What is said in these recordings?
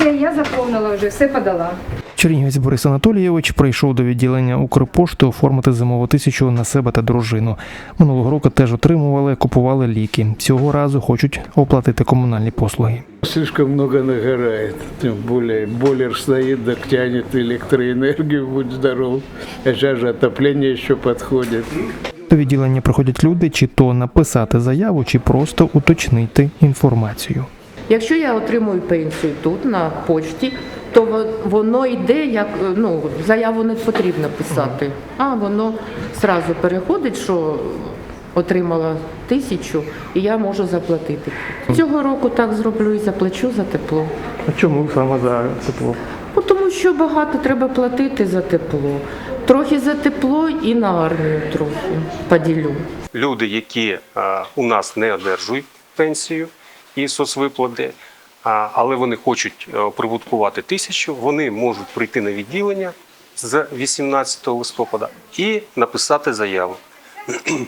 Все, я заповнила вже, все подала. Чернігівець Борис Анатолійович прийшов до відділення Укрпошти оформити зимову тисячу на себе та дружину. Минулого року теж отримували, купували ліки. Цього разу хочуть оплатити комунальні послуги. Слишком много нагорает. Тем более бойлер стоит, так тянет электроэнергию, будь здоров. А сейчас же отопление еще подходит. До відділення приходять люди, чи то написати заяву, чи просто уточнити інформацію. Якщо я отримую пенсію тут на почті, то воно йде як ну заяву не потрібно писати, а воно зразу переходить, що отримала тисячу, і я можу заплатити. Цього року так зроблю і заплачу за тепло. А чому саме за тепло? Ну, Тому що багато треба платити за тепло. Трохи за тепло і на армію трохи поділю. люди, які е, у нас не одержують пенсію і соцвиплати, але вони хочуть е, прибуткувати тисячу, вони можуть прийти на відділення з 18 листопада і написати заяву.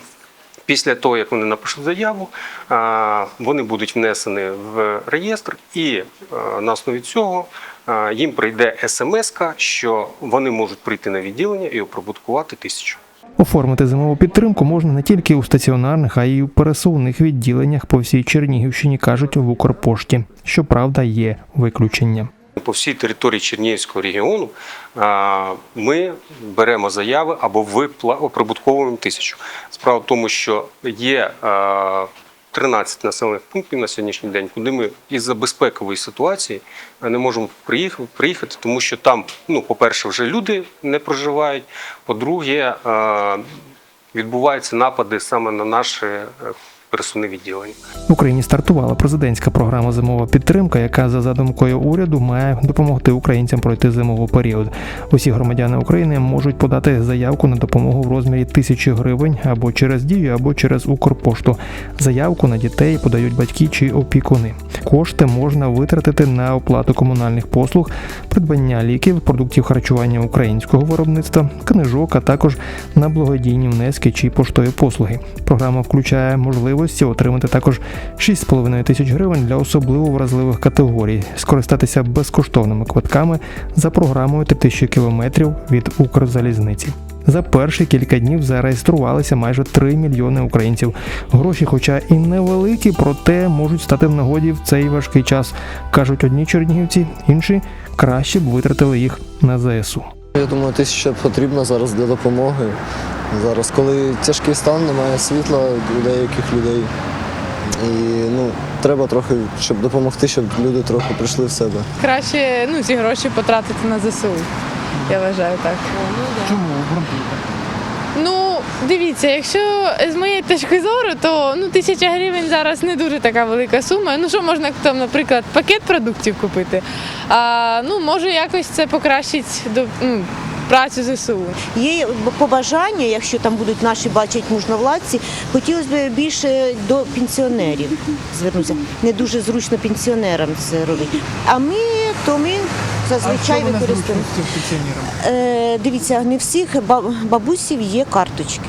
Після того, як вони напишуть заяву, вони будуть внесені в реєстр, і е, на основі цього їм прийде смс, що вони можуть прийти на відділення і оприбуткувати тисячу. Оформити зимову підтримку можна не тільки у стаціонарних, а й у пересувних відділеннях по всій Чернігівщині, кажуть в Укрпошті. Щоправда, є виключення. По всій території Чернігівського регіону ми беремо заяви або оприбутковуємо тисячу. Справа в тому, що є 13 населених пунктів на сьогоднішній день, куди ми із-за безпекової ситуації не можемо приїхати, тому що там, ну, по-перше, вже люди не проживають. По-друге, відбуваються напади саме на наше е, пересувне відділення. В Україні стартувала президентська програма Зимова підтримка, яка за задумкою уряду має допомогти українцям пройти зимовий період. Усі громадяни України можуть подати заявку на допомогу в розмірі тисячі гривень або через дію, або через Укрпошту. Заявку на дітей подають батьки чи опікуни. Кошти можна витратити на оплату комунальних послуг, придбання ліків, продуктів харчування українського виробництва, книжок, а також на благодійні внески чи поштові послуги. Програма включає можливості отримати також 6,5 тисяч гривень для особливо вразливих категорій, скористатися безкоштовними квитками за програмою 3000 кілометрів від Укрзалізниці. За перші кілька днів зареєструвалися майже 3 мільйони українців. Гроші, хоча і невеликі, проте можуть стати в нагоді в цей важкий час, кажуть одні чернігівці, інші краще б витратили їх на ЗСУ. Я думаю, тисяча потрібна зараз для допомоги. Зараз, коли тяжкий стан, немає світла у деяких людей. І ну, треба трохи, щоб допомогти, щоб люди трохи прийшли в себе. краще ну, ці гроші потратити на ЗСУ. Я вважаю так. Чому Ну, дивіться, якщо з моєї точки зору, то ну, тисяча гривень зараз не дуже така велика сума. Ну що можна там, наприклад, пакет продуктів купити. А ну, може якось це покращить до, ну, працю ЗСУ. Є побажання, якщо там будуть наші бачать мужновладці, хотілося б більше до пенсіонерів звернутися. Не дуже зручно пенсіонерам це робити. А ми, то ми зазвичай використовуємо. Е, дивіться, не всіх бабусів є карточки.